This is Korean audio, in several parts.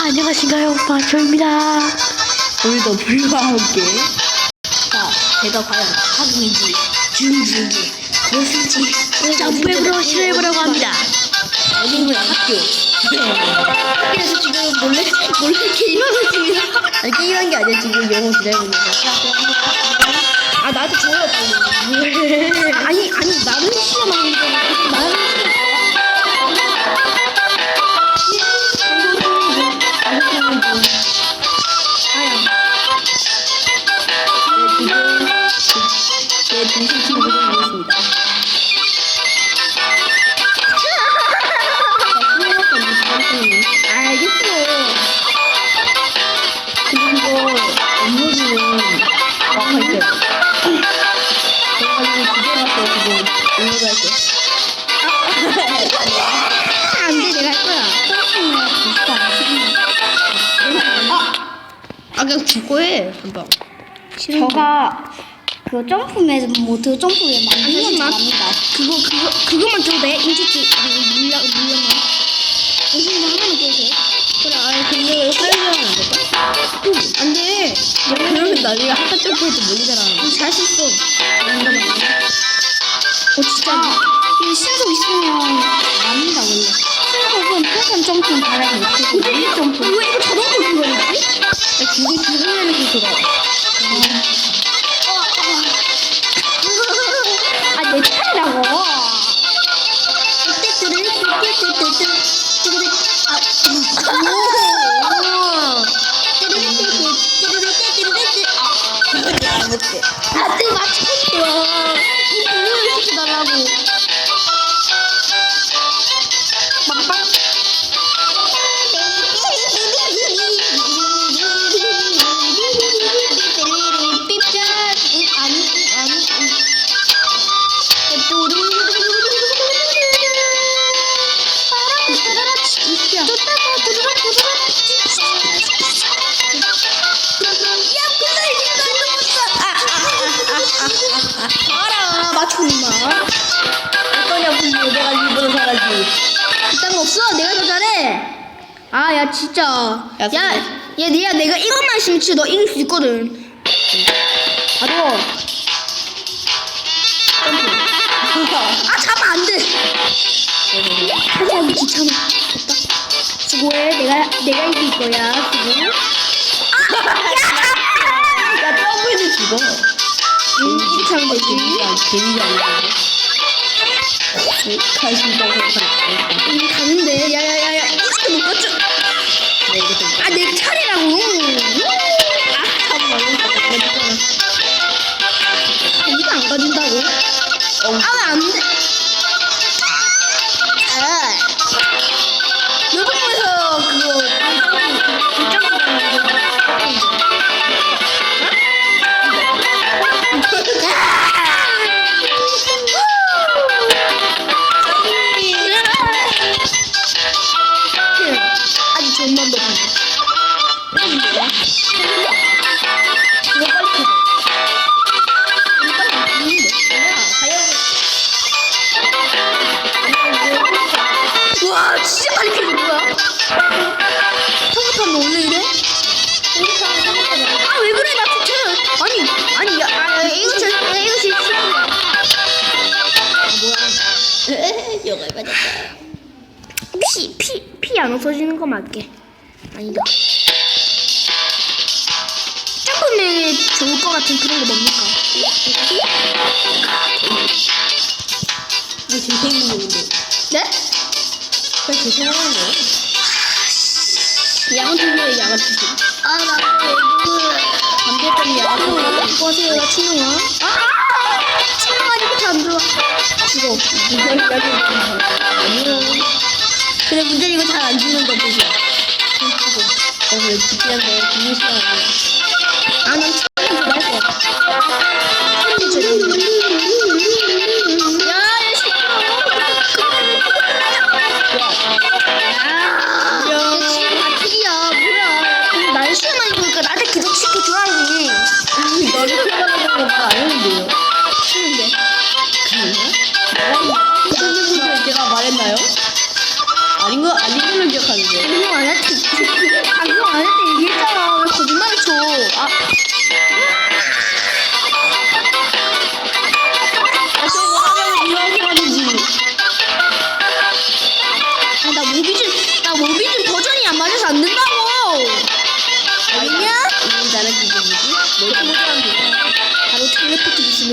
안녕하신가요, 마초입니다. 오늘도 불과 함께 자 제가 과연 학위인지 중국인지 고수인지 점프앱으로 시도해보려고 합니다. 어린이 학교. 학교에서 지금 몰래 몰래 게임하고 있습니다. 아니 게임한 게 아니라 지금 영어 기다리고 있는 거야. 아 나도 빨리 아니 아니 나는 시험 하는 거나 가서 지금 업무를 할게요. 안 돼, 내가 할 거야. 아! 아, 그냥 죽고 해, 한번. 저가 그 점프맨 모드 점프맨 만드는 잠시만. 겁니다. 그거, 그거, 그거만 줘도 돼? 인지치, 물량, 물량만. 무슨 하나만 줘도 돼? 그래, 아니, 근데 사용하면 안 될까? 안 돼. 그러면 나중에 한칸 점프해도 몰리잖아. 어. 어 진짜 이 신속 있으면 압니다 원래. 신속은 패션 점프는 잘하지 못하고 물 점프. 왜 이거 자동으로? 나 중국 중국에는 좀 들어. 아 내 차례라고. 아들 맞췄어. 이 블루를 시켜달라 kadar lan bu. 맞췄나? 어떠냐 분유 내가 일부러 잘하지. 그딴 거 없어 내가 더 잘해. 아 야 진짜. 야, 야, 야 니야 내가 이것만 있으면 진짜 너 이길 수 있거든. 바로. 아 잡아 안 돼. 하기 귀찮아. 됐다. 수고해 내가 내가 이길 거야 수고. 야, 점프해도 죽어. 이렇게 하면 되지. 가시다고 생각해. 이미 가는데 야야야야 이것도 못 좀. 아내 차례라고. 아, 잠깐만. 이거 안 가진다고? 어, 아, 안 돼. 켜는 거야? 너 원래 이래? 아 왜 그래 나 진짜 아니 아니 야 아, 이거 진짜 아, 이거 진짜 에헤, 여가 맞았다. 피피 안 없어지는 거 맞게 아니다 점프맨에 좋을 것 같은 그런 거 뭡니까? 이거 제 생각인데. 네? 생각하는 거야? 양은 틀려요 양은 틀려 아나 반대 때문에 양은 틀려 꺼세요 친구야 아 친구가 이렇게 안 들어와 죽어 이거 이야기 아니요. 근데 문제는 이거 잘 안 죽는 거 뜻이야 어, 그래, 지키는 거, 기분 싫어하네. 아난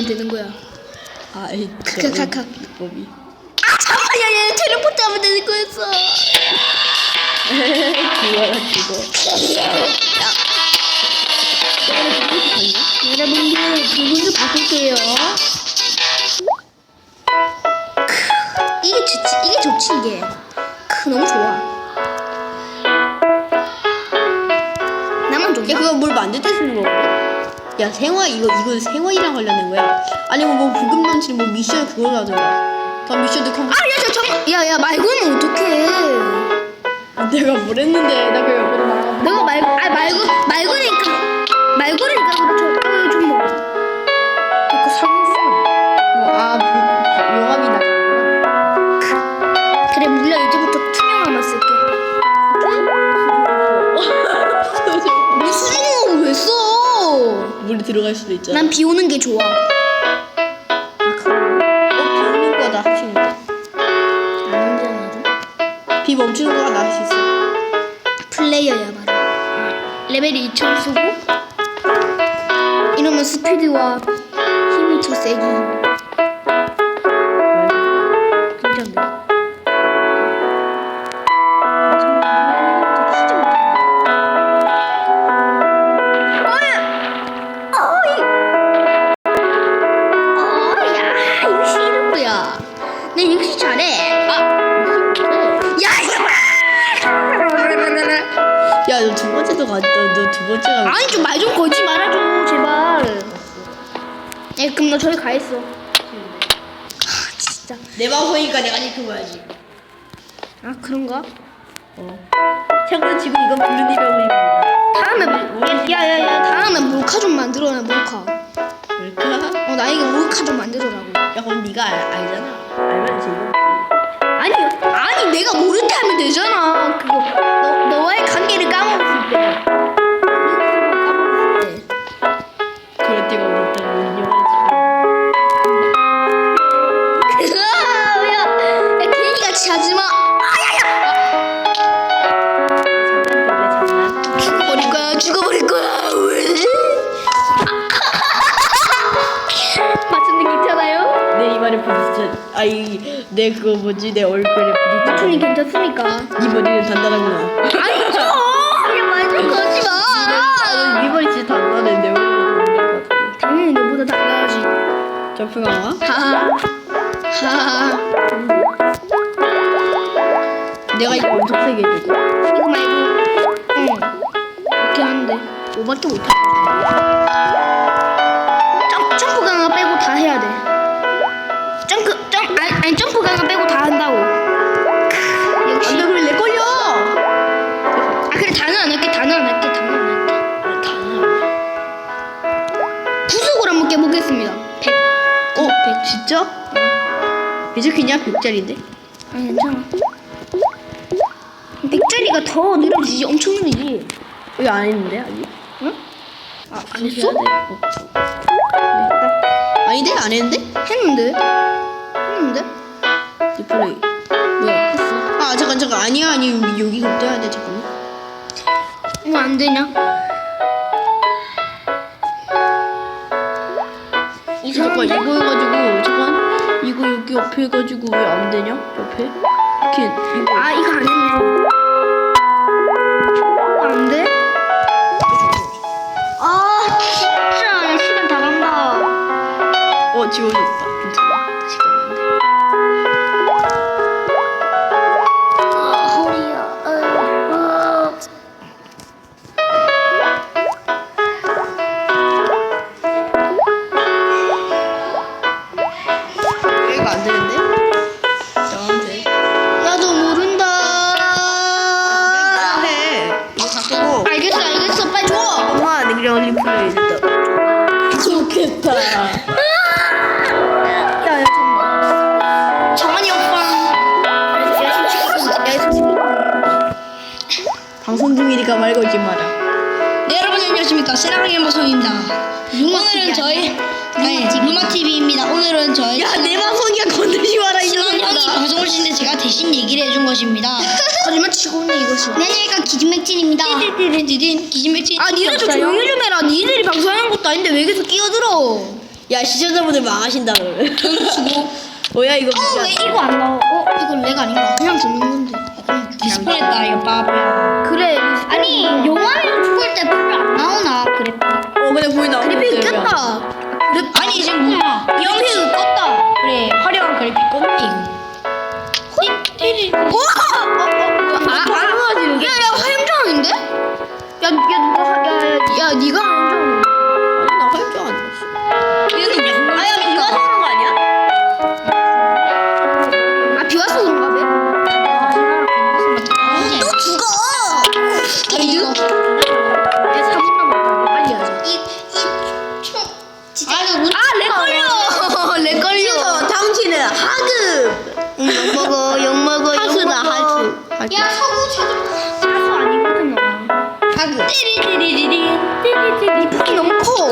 되는 거야. 아, 이 카카카. 법이. 아, 잠깐만, 야, 얘 텔레포트 하면 되는 거였어. 그거라 그거. 크, 이게 좋지, 이게 좋지, 이게. 크, 너무 좋아. 나만 좋냐? 야, 그거 뭘 만들 때 쓰는 거거든? 야, 생화, 이거, 이거 생화이랑 관련된 거야. 아니면 뭐, 부금 넘치는 뭐, 미션 그걸 하든가. 다 미션도 컴 아, 야, 저, 잠깐. 야, 야, 말고는 어떡해. 내가 뭘 했는데, 나 그냥 옆으로 나가. 내가 말, 아, 말고, 말고니까. 말고니 들어갈 수도 있잖아. 난 비 오는 게 좋아. 어, 비 오는 거다, 확실히. 안 언제나도. 비 멈추는 거가 나을 수 있어. 플레이어야 바로. 레벨이 2천 쓰고 이러면 스피드와 힘이 더 세기. 내 역시 잘해. 아, 야. 야, 너 두 번째도 가, 너, 너두 번째 가. 아니 좀 말 좀 걸지 말아줘 제발. 야 그럼 너 저기 가 있어. 아, 진짜. 내 방송이니까 내가 지켜봐야지. 아 그런가? 어. 참고로 지금 이건 블루니 병입니다. 다음에 야야 야 다음에 몰카 좀 만들어놔 몰카. 뭘까? 어 나에게 몰카 좀 만들어라고. 야, 그럼 네가 알, 알잖아. 알면 지금. 아니 아니 내가 모르게 하면 되잖아. 그거 너 너와의 관계 아이, 내 그거 뭐지? 내 얼굴에 부딪혀. 괜찮습니까? 네 머리는 단단하구나. 아니죠. 그냥 말좀 거지 마. 네 머리 진짜 단단해. 내 머리보다 단단할 것 같아. 당연히 너보다 당연하지. 점프 강화? 하하. 하하. 내가 이거 엄청 세게 해줄게. 이거 말고. 응. 이렇게 하는데 오밖에 못해. 아니, 아니 점프 강화 빼고 다 한다고. 크, 역시. 안 돼, 그래, 내 걸려! 아 그래 다는 안 할게 다는 안 할게 다는 안 할게 아, 단어. 부속을 한번 깨보겠습니다 100 어? 100 진짜? 이제 그냥 100짜리인데? 아 괜찮아 100짜리가 더 느려지지 엄청 느리지 여기 안 했는데, 아니? 응? 아, 안 했어? 돼. 어. 아닌데? 안 했는데? 했는데 했는데 리플레이. 뭐야? 아, 잠깐, 잠깐. 아니야, 아니, 여기, 여기부터 해야 돼, 잠깐만. 뭐안 되냐 잠깐? 이거 해가지고, 잠깐. 이거 여기 옆에 해가지고 왜 안 되냐? 옆에? 이렇게, 이거. 아 이거 안 했네 올린 프로젝트 좋겠다 오빠. 방송 중이니까 말 걸지 마라. 네, 여러분 안녕하십니까. 세랑의 방송입니다. 오늘은 저희, 루마TV입니다. 네, 오늘은 저희. 야, 내 방송이야, 건 이것이 안녕하십니까 기진맥진입니다 띠디디디딘 기진맥진 아 니들 좀 조용히 좀 해라 니들이 방송하는 것도 아닌데 왜 계속 끼어들어 야 시청자분들 망하신다 뭐야 이거 어. 왜 이거 안 나와 어 이거 렉 아닌가 그냥 듣는 건데 리스폰했다 이거 바보야. 그래 아니 영화를 죽을 때 풀이 안 나오나 그래 어 근데 나. 그래픽 그래 아니 지금 뭐그 아렉 걸려 렉 그래서 당신은 하급. 영 먹어 영 먹어 하수다 하수. 야 서구 제주 하수 아니거든 너 하그. 띠리디디디디. 이 폭이 너무 커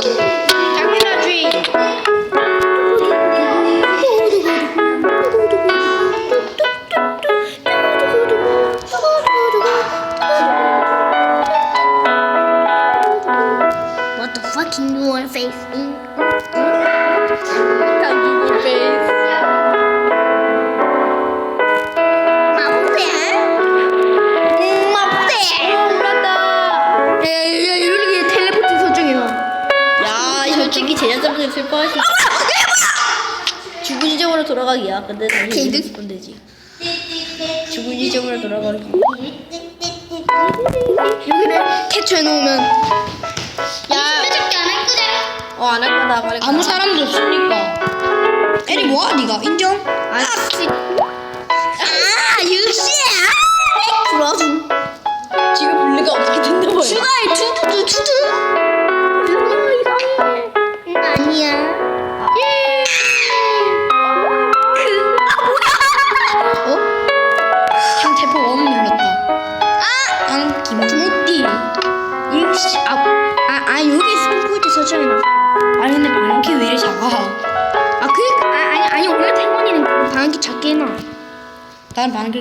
The fucking your face 이렇게 텔레포트 설정해놔 야 솔직히 제작자분들 슬퍼하시. 죽은 지점으로 돌아가기야. 근데? 이름 쓰면 되지. 죽은 지점으로 돌아가기. 여기를 캡처해놓으면 야. 어 안 할 거다 말할 거다. 아무 사람도 없으니까. 에리 뭐야 네가 인정? 아, 씨. 아 역시 불화좀. 지금 분리가 어떻게 된다고 해? 추가해 투두두 투두 아니야 작게 해놔 난안 해.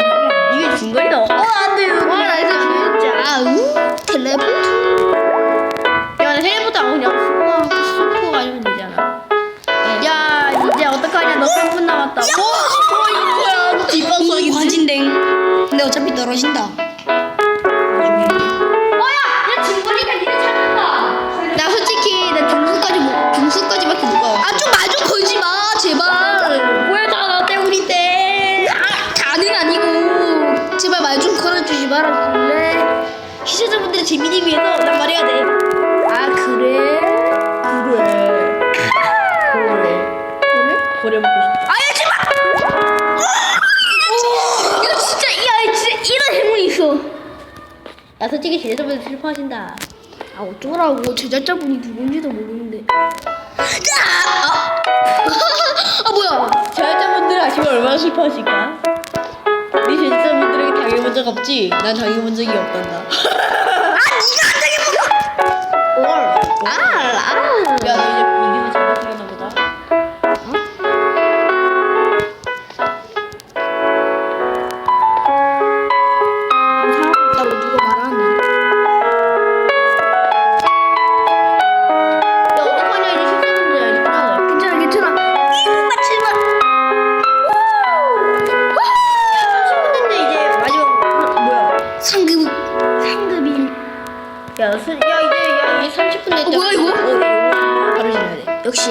이게 중거리다. 어, 안 돼. 와 나이스 진짜 아우 텔레포트 야, 헬보다 그냥 스포, 스포 가지면 되잖아. 야, 이제 어떡하냐. 너 3분 남았다. 와, 어, 이거 뭐야. 너 뒷방송이 오, 관진댕. 근데 어차피 떨어진다. 재미를 위해서 난 말해야 돼. 아 그래 그래. 그래. 그래 고래 먹고 싶다. 아야지 마 이거 진짜 야 진짜 이런 행운이 있어 야, 솔직히 제작자분들 슬퍼하신다. 아 어쩌라고 제작자분이 누군지도 모르는데 아, 아 뭐야 제작자분들 아시면 얼마나 슬퍼하실까? 우리 제작자분들에게 당해본 적 없지? 난 당해본 적이 없단다. 아 니가 안 당해보고 올. 아아 야, 너 이제 역시